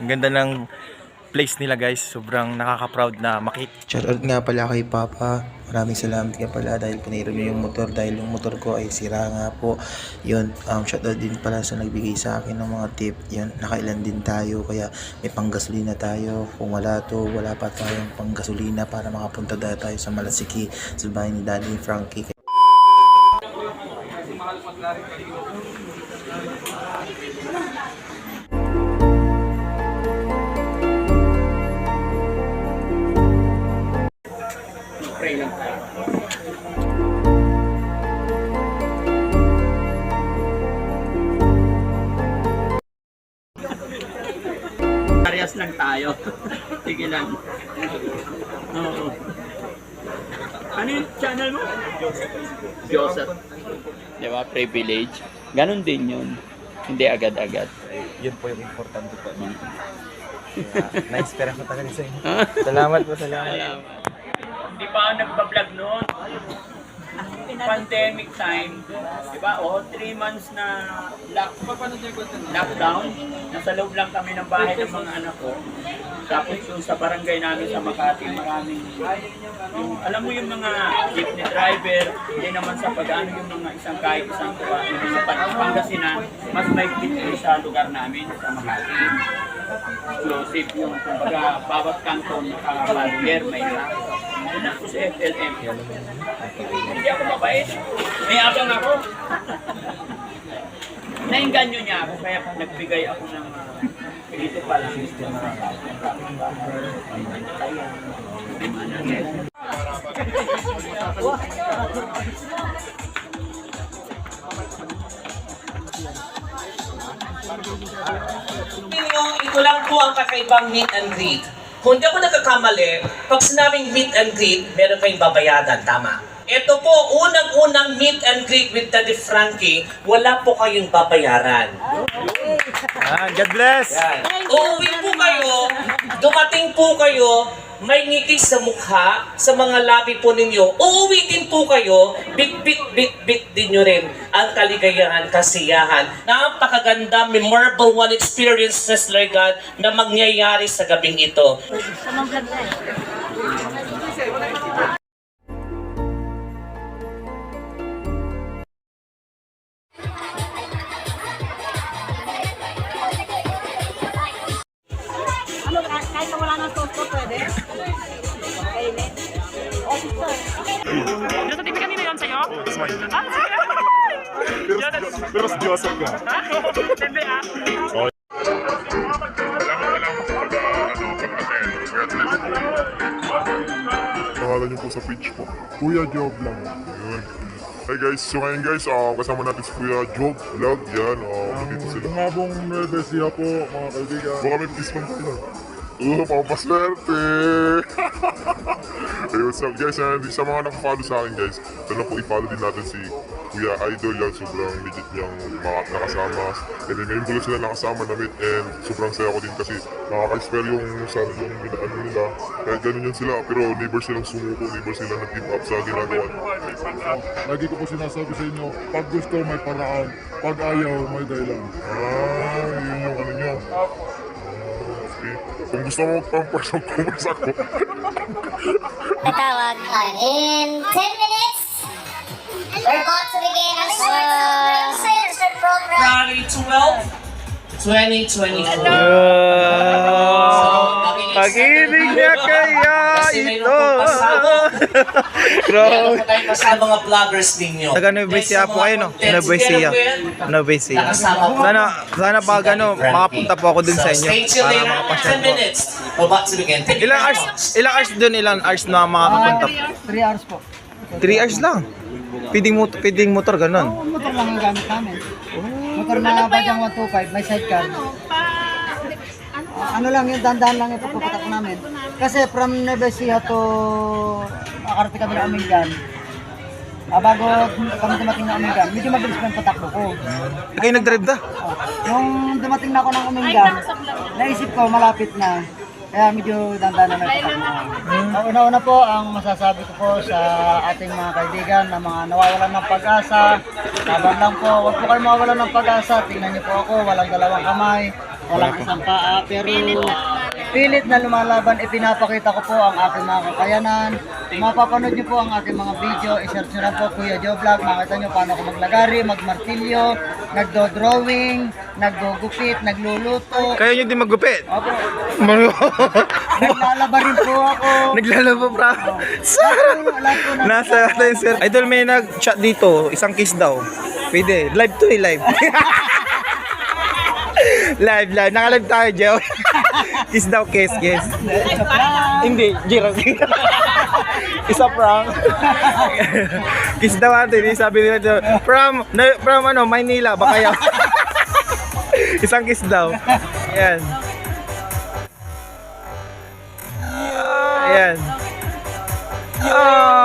Ang ganda ng place nila guys. Sobrang nakaka-proud na makita. Shoutout nga pala kay Papa. Maraming salamat nga pala dahil pinairam niyo yung motor dahil yung motor ko ay sira nga po. Yun, um, shoutout din pala sa nagbigay sa akin ng mga tip. Yun, nakailan din tayo kaya may panggasolina tayo. Kung wala to, wala pa tayong panggasolina para makapunta dahil tayo sa Malasiki sa bahay ni Daddy Frankie. Pray Parehas lang tayo. Sige lang. Oo. Ano yung channel mo? Joseph. Di ba? Privilege. Ganon din yun. Hindi agad-agad. Yun po yung importante po. Na-inspire ko talaga sa inyo. Salamat po, salamat. Hindi pa ako nagpa-vlog noon. Pandemic time, di ba? O, three months na lock, lockdown. Nasa loob lang kami ng bahay ng mga anak ko. Tapos yung sa barangay namin sa Makati, maraming yung, alam mo yung mga jeepney driver, hindi naman sa pag-ano yung mga isang kahit isang tuwa, yung Pat- Pangasinan, mas may sa lugar namin sa Makati. Explosive yung, kumbaga, bawat kanton naka-barrier, may lock. Yun ako sa FLM. Hindi ako mabait. May abang ako. Nainganyo niya ako, kaya nagbigay ako ng uh, dito pa lang. Ninyo, ito lang po ang kakaibang meet and greet. Kung di ako nagkakamali, pag sinabing meet and greet, meron kayong babayadan, tama? Ito po, unang-unang meet and greet with Daddy Frankie, wala po kayong babayaran. Ah, God bless! Yan. Uuwi po kayo, dumating po kayo, may ngiti sa mukha, sa mga labi po ninyo. Uuwi din po kayo, bit-bit, bit-bit din nyo rin ang kaligayahan, kasiyahan. Napakaganda, memorable one experiences, Lord God, na mangyayari sa gabing ito. Ano, Sister. Yung certificate nila yun sa'yo? Ah, sige. Pero mas Joseph ka. Hindi ah. Pangalan niyo po sa page po. Kuya Job lang. Yun. Hey guys, so ngayon guys, ah, kasama natin si Kuya Job Vlog. Yan, uh, dito sila. Mabong Nuevesia po, mga kaibigan. Baka may kiss man tayo. Oo, pampaswerte! hey, what's up guys? And sa mga nakafollow sa akin guys, sana po i-follow din natin si Kuya Idol yan. Sobrang legit niyang mga nakasama. And then ngayon ko sila nakasama na meet and sobrang saya ko din kasi nakaka-expel yung sa yung ano nila. Kahit ganun yan sila, pero neighbor silang sumuko, neighbor sila nag-give up sa ginagawa. Lagi ko po sinasabi sa inyo, pag gusto may paraan, pag ayaw may dahilan. Ah, yun yung ano nyo. Ah, Okay. Kung gusto mo pang-pers, mag-commerce ako. Tatawag. In 10 minutes, we're about to begin our sponsored program. February 12, 2024. Pag-ibig niya kaya ito. Grabe. Meron po tayong kasama mga vloggers ninyo. Taga Nueva Ecija po kayo, no? Nueva Ecija. Nueva Ecija. Po. Sana, sana pag ano, makapunta po ako dun sa inyo. Para makapasyal 10 po. Ilang hours, ilang hours dun, ilang hours na makakapunta? 3 hours po. 3 hours lang. Piding motor, piding motor, ganun. Motor lang ang gamit namin. Motor na Bajang 125, may sidecar. Ah, ano lang yung dandan lang yung pagpapatak namin. Kasi from Nueva Ecija to makarating kami na Amingan. Ah, bago kami dumating na Amingan, medyo mabilis pa yung patakbo ko. Kayo nag-drive na? Ah, nung dumating na ako ng Amingan, naisip ko malapit na. Kaya medyo dandan na may patakbo. Ang una-una po, ang masasabi ko po sa ating mga kaibigan na mga nawawalan ng pag-asa, laban lang po, huwag po kayo mawawalan ng pag-asa, tingnan niyo po ako, walang dalawang kamay, walang isang paa, pero pilit na lumalaban, ipinapakita ko po ang aking mga kakayanan. Mapapanood niyo po ang aking mga video, isearch niyo lang po Kuya Joe Vlog, makita niyo paano ako maglagari, magmartilyo, nagdo-drawing, nagugupit, nagluluto. Kaya nyo din maggupit. Opo, naglalaba rin po ako. Naglalaba lahat po ng- Nasa natin sir. Idol may nag-chat dito, isang kiss daw. Pwede. Live to eh, live. live, live. Naka-live tayo, Joe. kiss daw, kiss, kiss. Hindi, Jiro. isa prank. kiss daw natin. Sabi nila, from, na, from ano, Manila Maynila, Bakayaw. Isang kiss daw. Ayan. Ayan. Oh!